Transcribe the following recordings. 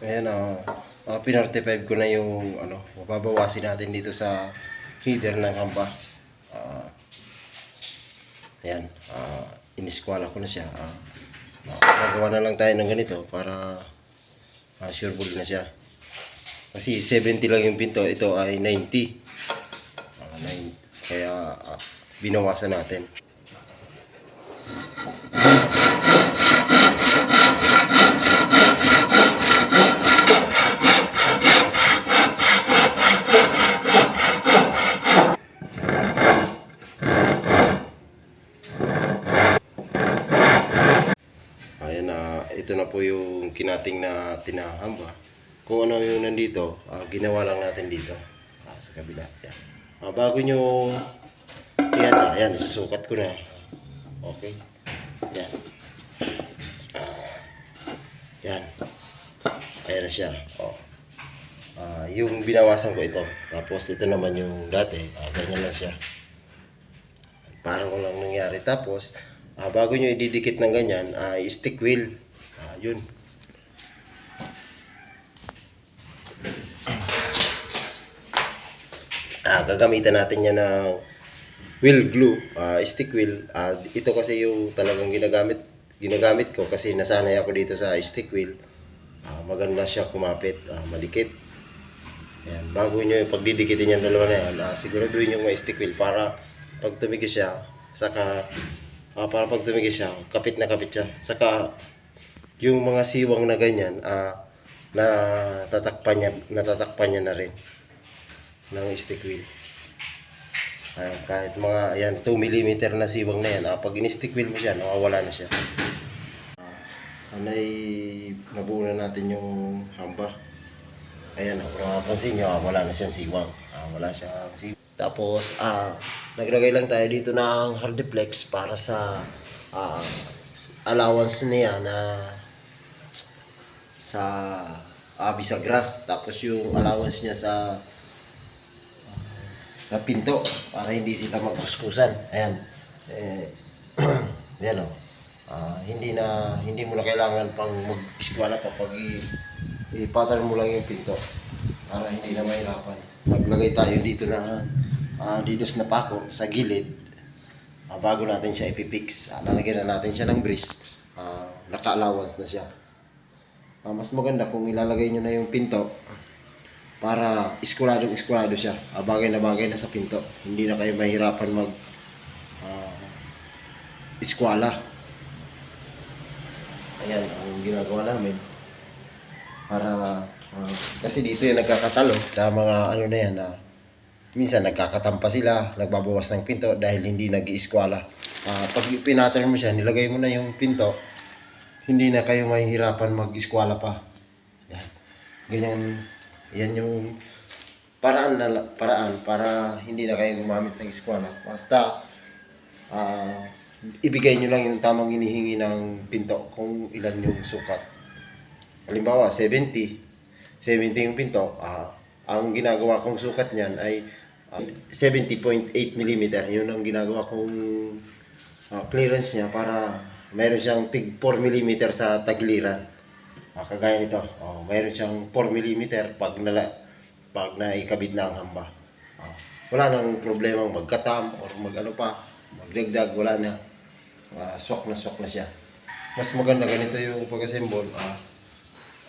Ayan, ah, uh, pinartify ko na yung ano, mababawasin natin dito sa header ng hamba. Ah, ayan, ah, iniskwala ko na siya. Ah, gagawa na lang tayo ng ganito para ah, sure ball na siya. Kasi 70 lang yung pinto, ito ay 90. Ah, 9 kaya ah, binawasan natin. Ayan na, ito na po yung kinating na tinahamba. Kung ano yung nandito, ah, ginawa lang natin dito. Ah, sa kabila. Yan. Ah, bago nyo, yan na, yan, isusukat ko na. Okay. Yan. Ah, yan. Ayan na siya. Oh. Ah, yung binawasan ko ito. Tapos ito naman yung dati. Ah, ganyan lang siya. Parang walang nangyari. Tapos, ah, bago nyo ididikit ng ganyan, ah, stick wheel. Ah, yun. Ah, gagamitan natin yan ng wheel glue, ah, stick wheel. Ah, ito kasi yung talagang ginagamit ginagamit ko kasi nasanay ako dito sa stick wheel. Ah, maganda siya kumapit, ah, madikit. Ayan, bago nyo yung pagdidikitin yung dalawa na yan, ah, siguraduhin yung may stick wheel para pag tumigis siya, saka ah, para pag tumigis siya, kapit na kapit siya. Saka yung mga siwang na ganyan, ah, na tatakpan niya, natatakpan niya na rin ng stick wheel. Ayan, kahit mga ayan, 2 mm na siwang na yan, ah, pag in-stick wheel mo siya, nawawala na siya. Ah, anay, nabuo na natin yung hamba. Ayan, kung napapansin nyo, ah, wala na siyang siwang. Ah, wala siyang siwang. Tapos, ah, naglagay lang tayo dito ng hardiplex para sa ah, allowance niya na sa ah, bisagra. Tapos yung allowance niya sa sa pinto para hindi sila magkuskusan. Ayan. Eh, yan o. Ah, hindi na hindi mo na kailangan pang mag-eskwala pa pag i- i-pattern mo lang yung pinto para hindi na mahirapan. Naglagay tayo dito na ah, didos na pako sa gilid Ah, bago natin siya ipipix. Ah, lalagyan na natin siya ng grease. Ah, naka-allowance na siya. Ah, mas maganda kung ilalagay nyo na yung pinto para iskuladong iskulado siya. Ah, bagay na bagay na sa pinto. Hindi na kayo mahirapan mag ah, iskwala. Ayan ang ginagawa namin. Para ah, kasi dito yung nagkakatalo sa mga ano na yan na minsan nagkakatampa sila, nagbabawas ng pinto dahil hindi nag-iiskwala. Ah, pag pinattern mo siya, nilagay mo na yung pinto, hindi na kayo mahihirapan mag-iskwala pa. Yan. Ganyan, yan yung paraan na paraan para hindi na kayo gumamit ng eskwela. Basta ah, ibigay nyo lang yung tamang hinihingi ng pinto kung ilan yung sukat. Halimbawa, 70. 70 yung pinto. ah, ang ginagawa kong sukat niyan ay ah, 70.8 mm. Yun ang ginagawa kong ah, clearance niya para mayroon siyang tig 4 mm sa tagiliran. Ah, kagaya nito. Oh, mayroon siyang 4 mm pag nala pag naikabit na ang hamba. Ah, wala nang problema magkatam or magano pa, magdagdag wala na. Ah, swak na swak na siya. Mas maganda ganito yung pag-assemble. Ah,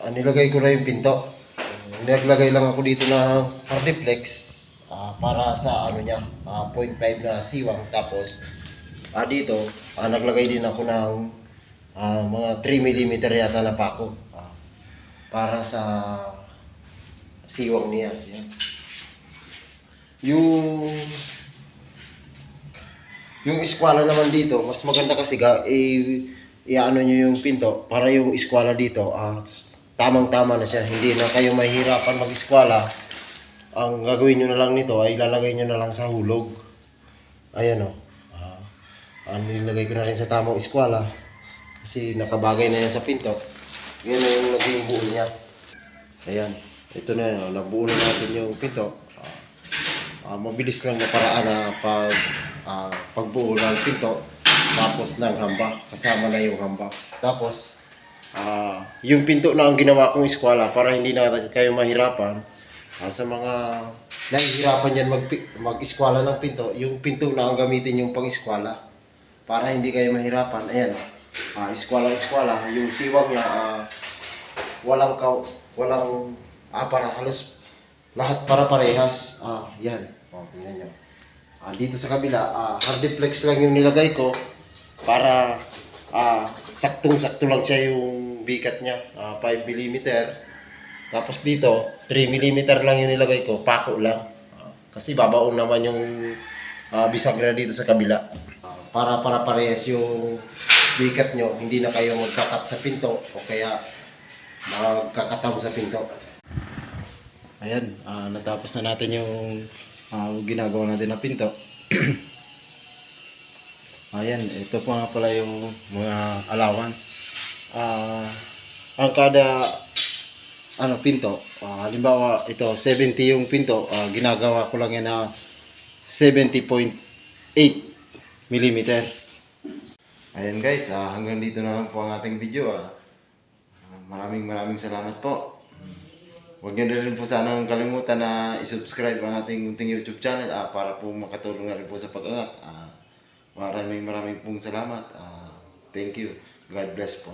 ah, nilagay ko na yung pinto. Ah, Nilaglagay lang ako dito ng hardiplex ah, para sa ano niya, ah, 0.5 na siwang tapos ah, dito ah, naglagay din ako ng ah, mga 3 mm yata na pako ah, para sa siwang niya. Yan. Yung yung eskwala naman dito, mas maganda kasi ga, i, i-ano nyo yung pinto para yung eskwala dito, ah, tamang-tama na siya. Hindi na kayo mahirapan mag-eskwala. Ang gagawin nyo na lang nito ay ilalagay nyo na lang sa hulog. Ayan o. Ah, ano nilagay ko na rin sa tamang eskwala. Kasi nakabagay na yan sa pinto. Yan na yung naging buo niya. Ayan. Ito na yun. Nabuo na natin yung pinto. Ah, mabilis lang na paraan na pag ah, pagbuo ng pinto tapos ng hamba kasama na yung hamba tapos ah, yung pinto na ang ginawa kong eskwela para hindi na kayo mahirapan. Ah, sa mga nahihirapan yan mag, mag-eskwela ng pinto, yung pinto na ang gamitin yung pang-eskwela. Para hindi kayo mahirapan. Ayan, ah, eskwela-eskwela. Yung siwang niya, ah, walang ka, walang, ah, para halos lahat para parehas. Ah, yan. O, tingnan nyo. Ah, dito sa kabila, ah, hardiplex lang yung nilagay ko para ah, saktong-sakto lang siya yung bigat niya. Ah, 5 mm. Tapos dito, 3 mm lang yung nilagay ko, pako lang. Ah, kasi babaon naman yung ah, bisagra dito sa kabila. Para para parehas yung bigat nyo, hindi na kayo magkakat sa pinto o kaya magkakataw sa pinto. Ayan, ah, natapos na natin yung ah, ginagawa natin na pinto. Ayan, ito po nga pala yung mga allowance. Ah, ang kada ano pinto, ah, halimbawa ito 70 yung pinto, ah, ginagawa ko lang yan na 70.8 mm. Ayan guys, ah, hanggang dito na lang po ang ating video. Ah, maraming maraming salamat po. Huwag niyo rin po sanang kalimutan na isubscribe ang ating munting YouTube channel ah, para po makatulong na rin po sa pag-angat. Ah, maraming maraming pong salamat. Ah, thank you. God bless po.